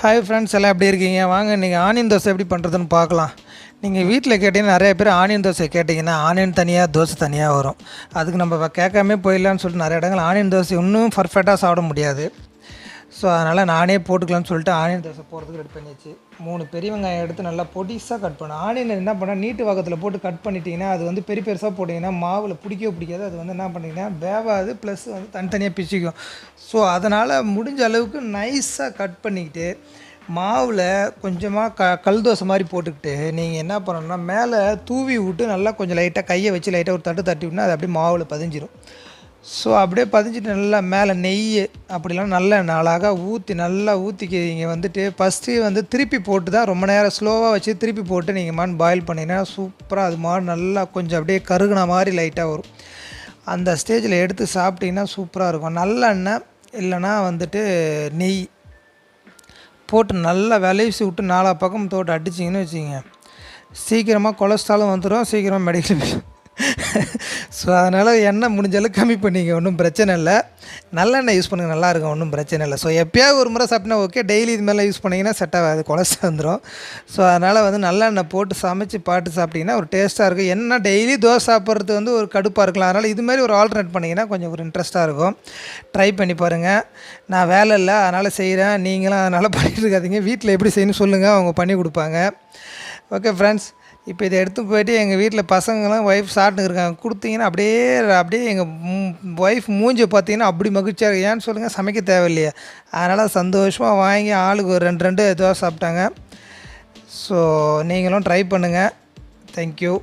Hi friends எல்லாம் எப்படி இருக்கீங்க? வாங்க நீங்கள் ஆனியன் தோசை எப்படி பண்ணுறதுன்னு பார்க்கலாம். நீங்கள் வீட்டில் கேட்டிங்கன்னா நிறைய பேர் ஆனியன் தோசை கேட்டிங்கன்னா ஆனியன் தனியாக தோசை தனியாக வரும். அதுக்கு நம்ம கேட்காம போயிடலான்னு சொல்லிட்டு நிறைய இடங்கள் ஆனியன் தோசை இன்னும் பர்ஃபெக்டாக சாப்பிட முடியாது. ஸோ அதனால் நானே போட்டுக்கலாம்னு சொல்லிட்டு ஆனியன் தோசை போடுறதுக்கு ரெடி பண்ணியாச்சு. மூணு பெரிய வெங்காயம் எடுத்து நல்லா பொடிசாக கட் பண்ணும் ஆனியன் என்ன பண்ணால் நீட்டு வாக்கத்தில் போட்டு கட் பண்ணிட்டீங்கன்னா அது வந்து பெரிய பெருசாக போட்டிங்கன்னா மாவில் பிடிக்கவே பிடிக்காது. அது வந்து என்ன பண்ணிங்கன்னா வேவாது ப்ளஸ் வந்து தனித்தனியாக பிச்சுக்கும். ஸோ அதனால் முடிஞ்ச அளவுக்கு நைஸாக கட் பண்ணிக்கிட்டு மாவில் கொஞ்சமாக க கல் தோசை மாதிரி போட்டுக்கிட்டு நீங்கள் என்ன பண்ணணும்னா மேலே தூவி விட்டு நல்லா கொஞ்சம் லைட்டாக கையை வச்சு லைட்டாக ஒரு தட்டு தட்டி விட்டுனா அது அப்படியே மாவில் பதிஞ்சிரும். ஸோ அப்படியே பதிஞ்சிட்டு நல்லா மேலே நெய் அப்படிலாம் நல்ல அழகாக ஊற்றி நல்லா ஊற்றிக்கிங்க வந்துட்டு ஃபஸ்ட்டு வந்து திருப்பி போட்டு தான் ரொம்ப நேரம் ஸ்லோவாக வச்சு திருப்பி போட்டு நீங்கள் மான் பாயில் பண்ணிங்கன்னா சூப்பராக அது மாதிரி நல்லா கொஞ்சம் அப்படியே கருகுன மாதிரி லைட்டாக வரும். அந்த ஸ்டேஜில் எடுத்து சாப்பிட்டிங்கன்னா சூப்பராக இருக்கும். நல்லெண்ணெய் இல்லைன்னா வந்துட்டு நெய். போட்டு நல்லா விளைவிச்சு விட்டு நாலா பக்கம் தோட்டம் அடிச்சிங்கன்னு வச்சுங்க சீக்கிரமாக கொலஸ்ட்ராலும் வந்துடும் சீக்கிரமாக மெடிக்கல் ஸோ அதனால் எண்ணெய் முடிஞ்சளவுக்கு கம்மி பண்ணிங்க. ஒன்றும் பிரச்சனை இல்லை. நல்லெண்ணெய் யூஸ் பண்ணுங்கள் நல்லா இருக்கும். ஒன்றும் பிரச்சனை இல்லை. ஸோ எப்போயாவது ஒரு முறை சாப்பிட்டா ஓகே டெய்லி இது மாதிரிலாம் யூஸ் பண்ணிங்கன்னா செட் ஆகாது. கொலஸ்ட்ரால் வந்துடும் ஸோ அதனால் வந்து நல்லெண்ணெய் போட்டு சமைச்சு பாட்டு சாப்பிட்டிங்கன்னா ஒரு டேஸ்ட்டாக இருக்கும். என்ன டெய்லி தோசை சாப்பிட்றது வந்து ஒரு கடுப்பாக இருக்கலாம். அதனால் இது மாதிரி ஒரு ஆல்டர்னேட் பண்ணிங்கன்னா கொஞ்சம் ஒரு இன்ட்ரெஸ்ட்டாக இருக்கும். ட்ரை பண்ணி பாருங்கள் நான் வேலை இல்லை. அதனால் செய்கிறேன் நீங்களும் அதனால் பண்ணிட்டு இருக்காதீங்க. வீட்டில் எப்படி செய்யணும்னு சொல்லுங்கள் அவங்க பண்ணி கொடுப்பாங்க. ஓகே ஃப்ரெண்ட்ஸ் இப்போ இதை எடுத்து போயிட்டு எங்கள் வீட்டில் பசங்களாம் ஒய்ஃப் சாப்பிட்டுன்னு இருக்காங்க. கொடுத்தீங்கன்னா அப்படியே அப்படியே எங்கள் ஒய்ஃப் மூஞ்சி பார்த்தீங்கன்னா அப்படி மகிழ்ச்சியாக இருக்கு. ஏன்னு சொல்லுங்கள் சமைக்க தேவையில்லையே. அதனால் சந்தோஷமாக வாங்கி ஆளுக்கு ஒரு ரெண்டு ரெண்டு தோசை சாப்பிட்டாங்க. ஸோ நீங்களும் ட்ரை பண்ணுங்கள் தேங்க்யூ